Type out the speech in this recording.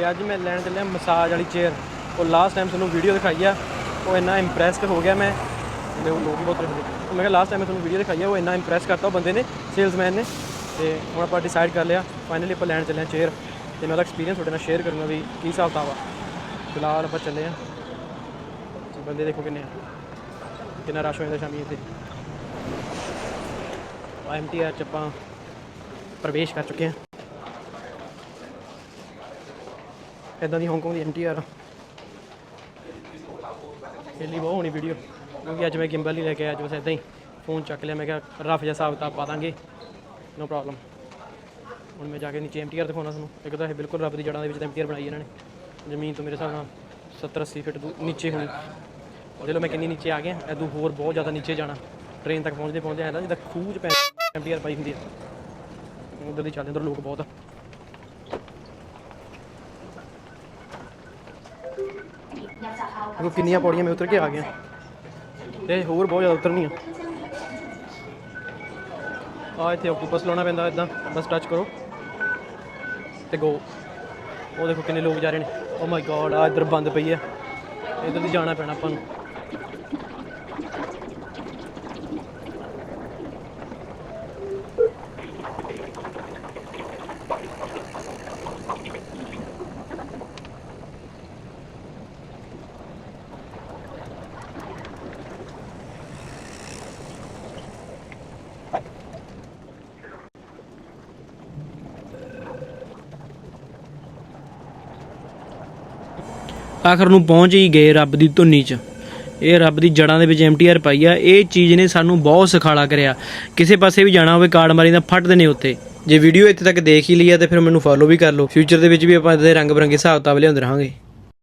ਤੇ ਅੱਜ ਮੈਂ ਲੈਣ ਚੱਲਿਆ ਮਸਾਜ ਵਾਲੀ ਚੇਅਰ ਉਹ ਲਾਸਟ ਟਾਈਮ ਤੁਹਾਨੂੰ ਵੀਡੀਓ ਦਿਖਾਈ ਆ, ਉਹ ਇੰਨਾ ਇੰਪ੍ਰੈਸਡ ਹੋ ਗਿਆ ਮੈਂ। ਤੇ ਉਹ ਲੋਕ ਬਹੁਤ ਰਹੇ ਮੈਂ ਕਿਹਾ ਲਾਸਟ ਟਾਈਮ ਮੈਂ ਤੁਹਾਨੂੰ ਵੀਡੀਓ ਦਿਖਾਈ ਆ, ਉਹ ਇੰਨਾ ਇੰਪ੍ਰੈਸ ਕਰਤਾ ਉਹ ਬੰਦੇ ਨੇ ਸੇਲਸਮੈਨ ਨੇ। ਤੇ ਹੁਣ ਆਪਾਂ ਡਿਸਾਈਡ ਕਰ ਲਿਆ ਫਾਈਨਲੀ ਆਪਾਂ ਲੈਣ ਚੱਲੇ ਆ ਚੇਅਰ ਤੇ ਮੈਂ ਉਹਦਾ ਐਕਸਪੀਰੀਅੰਸ ਤੁਹਾਡੇ ਨਾਲ ਸ਼ੇਅਰ ਕਰੂੰਗਾ ਵੀ ਕੀ ਹਿਸਾਬ ਕਿਤਾਬ ਆ। ਫਿਲਹਾਲ ਆਪਾਂ ਚੱਲੇ ਆ। ਬੰਦੇ ਦੇਖੋ ਕਿੰਨੇ ਆ। ਕਿੰਨਾ ਰਸ਼ ਹੋ ਜਾਂਦਾ ਸ਼ਾਮੀ ਇੱਥੇ। ਐਮਟੀਆਰ ਚ ਆਪਾਂ ਪ੍ਰਵੇਸ਼ ਕਰ ਚੁੱਕੇ ਹਾਂ ਇਦਾਂ ਦੀ ਹਾਂਗਕਾਂਗ ਦੀ ਐਮਟੀਆਰ ਪਹਿਲੀ ਬਹੁਤ ਹੋਣੀ ਵੀਡੀਓ ਕਿਉਂਕਿ ਅੱਜ ਮੈਂ ਗਿੰਬਲ ਨਹੀਂ ਲੈ ਕੇ ਆਇਆ, ਅੱਜ ਬਸ ਇਦਾਂ ਹੀ ਫੋਨ ਚੱਕ ਲਿਆ, ਮੈਂ ਕਿਹਾ ਰਫ ਜਿਹਾ ਹਿਸਾਬ ਕਿਤਾਬ ਪਾ ਦਾਂਗੇ। ਨੋ ਪ੍ਰੋਬਲਮ ਹੁਣ ਮੈਂ ਜਾ ਕੇ ਨੀਚੇ ਐਮਟੀਆਰ ਦਿਖਾਉਣਾ ਤੁਹਾਨੂੰ। ਇੱਕ ਤਾਂ ਇਹ ਬਿਲਕੁਲ ਰੱਬ ਦੀ ਜੜ੍ਹਾਂ ਦੇ ਵਿੱਚ ਐਮਟੀਆਰ ਬਣਾਈ ਇਹਨਾਂ ਨੇ। ਜ਼ਮੀਨ ਤੋਂ ਮੇਰੇ ਹਿਸਾਬ ਨਾਲ 70 80 ਫੁੱਟ ਨੀਚੇ ਹੋਣੀ। ਉਹਦੇ ਲੋ ਮੈਂ ਕਿੰਨੀ ਨੀਚੇ ਆ ਗਿਆ। ਐਦੂ ਹੋਰ ਬਹੁਤ ਜ਼ਿਆਦਾ ਨੀਚੇ ਜਾਣਾ। ਟ੍ਰੇਨ ਤੱਕ ਪਹੁੰਚਦੇ ਪਹੁੰਚਦੇ ਐਂ ਜਿੱਦਾਂ ਖੂਹ 'ਚ ਪੈ ਐਮਟੀਆਰ ਪਾਈ ਹੁੰਦੀ ਆ। ਉਧਰ ਦੀ ਚੱਲਦੇ ਉਧਰ ਲੋਕ ਬਹੁਤ ਆ। ਦੇਖੋ ਕਿੰਨੀਆਂ ਪੌੜੀਆਂ ਮੈਂ ਉਤਰ ਕੇ ਆ ਗਿਆ ਤੇ ਹੋਰ ਬਹੁਤ ਜ਼ਿਆਦਾ ਉਤਰਨੀਆਂ। ਆ ਇੱਥੇ ਆਕਟੋਪਸ ਲਾਉਣਾ ਪੈਂਦਾ ਇਦਾਂ ਬਸ ਟੱਚ ਕਰੋ। ਤੇ ਗੋ ਉਹ ਦੇਖੋ ਕਿੰਨੇ ਲੋਕ ਜਾ ਰਹੇ ਨੇ। ਓ ਮਾਈ ਗॉड ਆ ਇੱਧਰ ਬੰਦ ਪਈ ਹੈ ਇੱਧਰ ਦੀ ਜਾਣਾ ਪੈਣਾ ਆਪਾਂ ਨੂੰ। ਆਖਰ ਨੂੰ ਪਹੁੰਚ ਹੀ ਗਏ ਰੱਬ ਦੀ ਧੁੰਨੀ 'ਚ। ਇਹ ਰੱਬ ਦੀ ਜੜਾਂ ਦੇ ਵਿੱਚ ਐਮਟੀਆਰ ਪਾਈ ਆ। ਇਹ ਚੀਜ਼ ਨੇ ਸਾਨੂੰ ਬਹੁਤ ਸਿਖਾਲਾ ਕਰਿਆ। ਕਿਸੇ ਪਾਸੇ ਵੀ ਜਾਣਾ ਹੋਵੇ, ਕਾਰਡ ਮਾਰੀ ਦਾ ਫੱਟਦੇ ਨੇ ਉੱਤੇ ਜੇ ਵੀਡੀਓ ਇੱਥੇ ਤੱਕ ਦੇਖ ਹੀ ਲਈ ਆ, ਤੇ ਫਿਰ ਮੈਨੂੰ ਫੋਲੋ ਵੀ ਕਰ ਲਓ। ਫਿਊਚਰ ਦੇ ਵਿੱਚ ਵੀ ਆਪਾਂ ਇਦਾਂ ਦੇ ਰੰਗ ਬਰੰਗੇ ਹਿਸਾਬ ਕਿਤਾਬ ਲਿਆਉਂਦੇ ਰਹਾਂਗੇ।